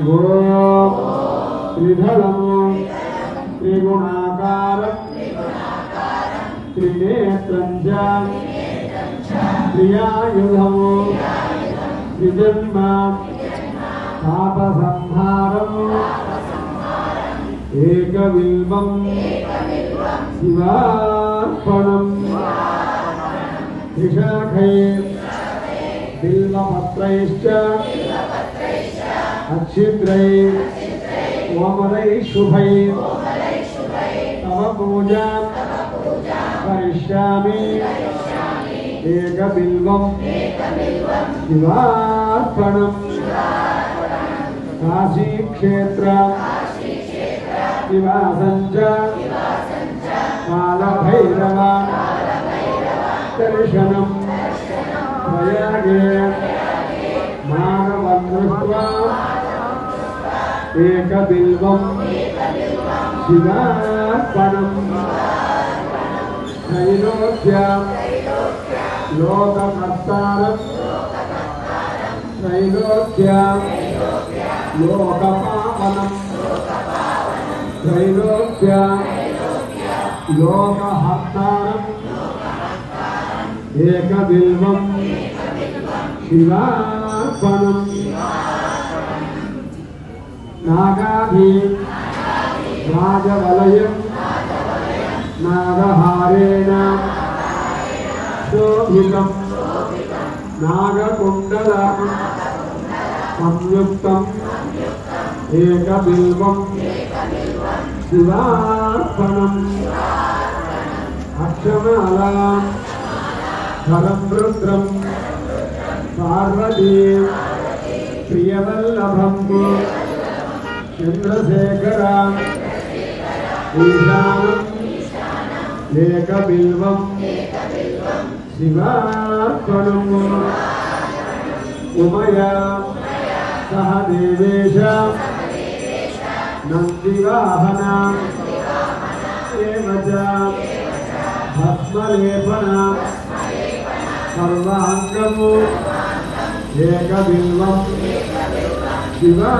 ఓం త్రిధలము త్రిగుణాకారం త్రినేత్రం చ త్రిజన్మ పాపసంహారము ఏకవిల్వం శివార్పణం త్రిశాఖై బిల్వపత్రైశ్చ అక్షిద్రై కోమలై శుభై తవ పూజా కరిష్యామి ఏకబిల్వం శివార్పణం కాశీక్షేత్ర నివాసం చ కాలభైరవ దర్శనం ప్రయాగే ఏకబిల్వం శివార్పణం త్రైలోక్య. లోకకర్తారం. త్రైలోక్య. లోకపావనం. త్రైలోక్య. లోకహర్తారం. ఏకబిల్వం శివార్పణం నాగాభి నాగవలయం నాగహారేణ శోభితం నాగకుండలం సంయుక్తం ఏకబిల్వం శివార్పణం అక్షమాలాం ఫలం రుద్రం పార్వతీ ప్రియవల్లభం. చంద్రశేఖర ఈశానం ఏకబిల్వం శివార్పణం ఉమయా సహ దేవేశ నందివాహన భస్మలేపన సర్వాంగము ఏక బిల్వం శివా